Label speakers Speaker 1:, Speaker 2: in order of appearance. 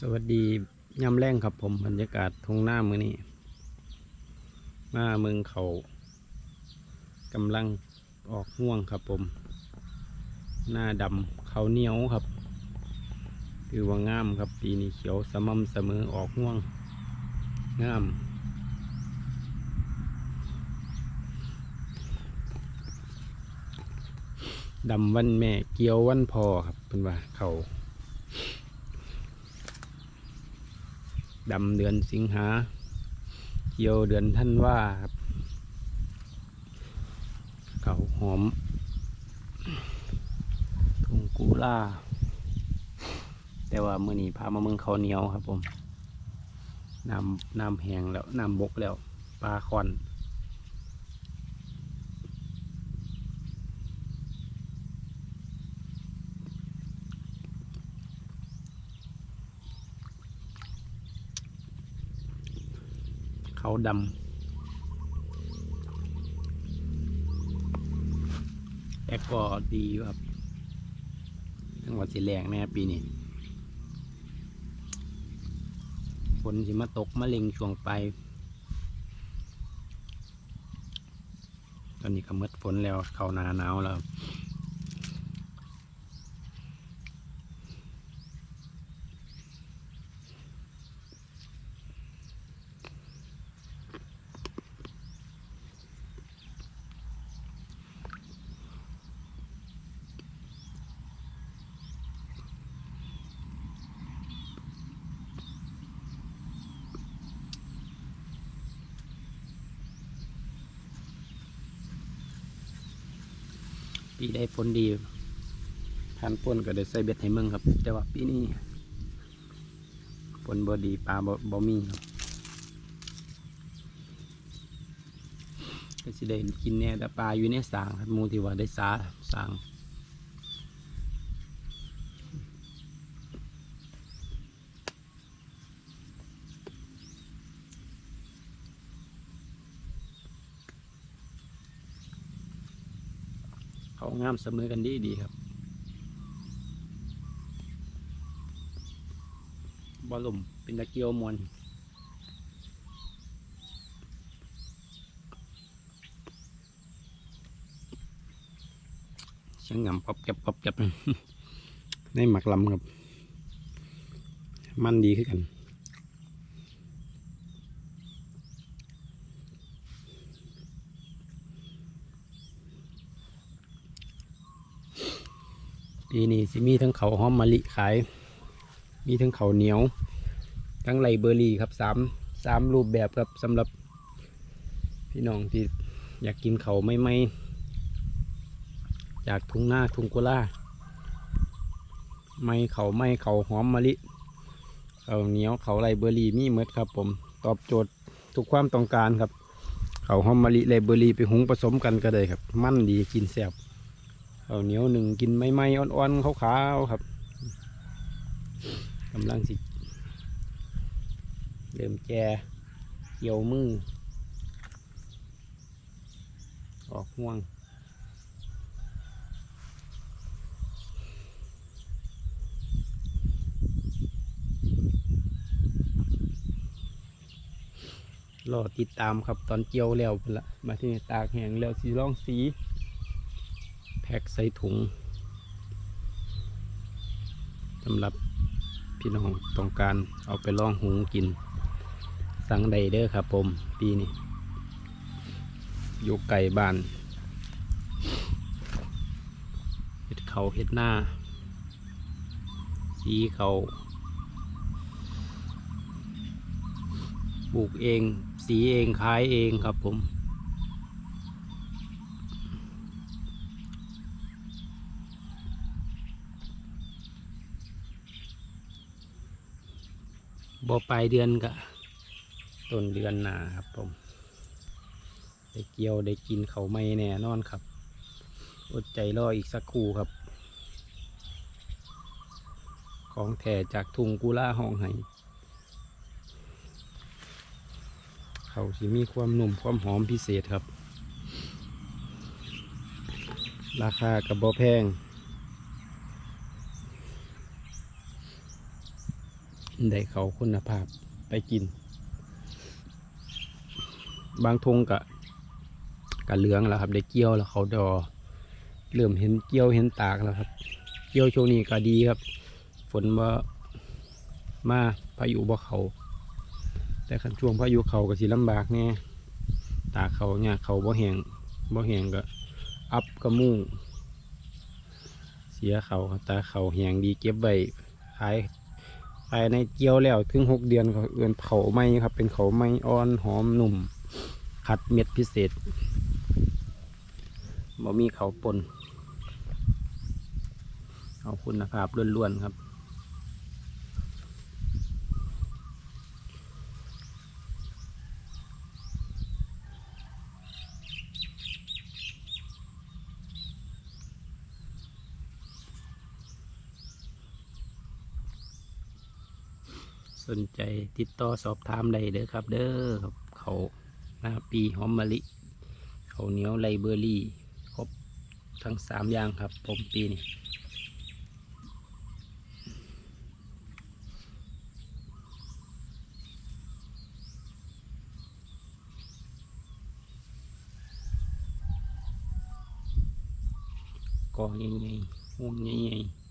Speaker 1: สวัสดียามแรงครับผมบรรยากาศทงหน้ามือนี้มาเมืองเขากำลังออกง่วงครับผม หน้าดำเขาเหนียวครับ คือว่างามครับปีนี้เขียวสม่ำเสมอออกง่วงงามดำวันแม่เกี่ยววันพอครับเป็นว่าเขา ดำเดือนสิงหาเขียวเดือนท่านว่าครับเขาหอมทุงกุล่า แต่ว่ามื่อนี้พามาเมืองเขาเหนียวครับผมน้ำน้ำแห้งแล้วน้ำบกแล้วปลาคอน เขาดำแต่ก็ดีครับจังหวัดสีแรงแน่ปีนี้ฝนสิมาตกมาเล็งช่วงไป ตอนนี้ก็หมดฝนแล้ว เขานาหนาวแล้ว ปีได้ฝนดีพันป่นก็ได้ใส่เบ็ดให้มึงครับ แต่ว่าปีนี้ฝนบ่ดีปลาบ่บ่มีครับก็สิได้กินแน่แต่ปลาอยู่ในสางครับมูที่ว่าได้สาสาง เขางามเสมอกันดีดีครับบอลลมเป็นตะเกียวมวนเสียงงำปอบเก็บปอบเก็บในหมักลำครับ มันดีขึ้นกัน ปีนี้สิมีทั้งเขาหอมมะลิขาย มีทั้งเขาเหนียว ทั้งไรเบอร์รี่ครับสามสามรูปแบบครับสำหรับพี่น้องที่อยากกินเขาไม่ไม่จากทุ่งหน้าทุ่งกุลาไม่เขาไม่เขาหอมมะลิเขาเหนียวเขาไรเบอร์รี่มีเมดครับผมตอบโจทย์ทุกความต้องการครับเขาหอมมะลิไรเบอร์รี่ไปหุงผสมกันก็ได้ครับ มันดีกินแซ่บ ข้าเหนียวหนึ่งกินไม่ไม่อ่อนๆขาวๆครับกำลังสิเริ่มแจเกี่ยวมือ ออกห่วงรอติดตามครับตอนเจียวแล้วพุ่นละมาที่นี่ตากแห้งแล้วสีร่องสี แพ็กใส่ถุงสำหรับพี่น้องต้องการเอาไปล่องหุงกิน สั่งใดเด้อครับผมปีนี้อยู่ไก่บ้านเห็ดเขาเห็ดหน้า สีเขาปลูกเอง สีเองขายเองครับผม บปลายเดือนก็ต้นเดือนหนาครับผม ได้เกี่ยวได้กินเขาไม่แน่นอนครับ อดใจรออีกสักครู่ครับ ของแท้จากทุ่งกุล่าห้องไห้เขาสิมีความหนุ่มความหอมพิเศษครับ ราคากับบ่แพง ได้เขาคุณภาพไปกิน บางทงกะกะเหลืองแล้วครับ ได้เกี่ยวแล้วเขาดอ เริ่มเห็นเกี่ยวเห็นตากแล้วครับ เกี่ยวช่วงนี้ก็ดีครับ ฝนว่ามาพายุบ่เขา แต่คันช่วงพายุเขาก็สิลำบากแน่ตาเขาเนี่ยเขาบ่แหงบ่แหงก็อัพกระมูเสียเขาต่เขาแหงดีเก็บไว้ขาย ภายในเกี่ยวแล้วถึงหกเดือนก็เอื่นเขาไหม้ครับ เป็นเขาไหม้อ่อนหอมหนุ่มขัดเม็ดพิเศษบ่มีเขาปนเอาคุณภาพล้วนๆครับ สนใจติดต่อสอบถามได้เด้อครับ เด้อครับเขาหน้าปีหอมมะลิ เขาเหนียวไลเบอร์รี่ ครบทั้งสามอย่างครับ ผมปีนี้กอใหญ่ๆห่วงใหญ่ๆ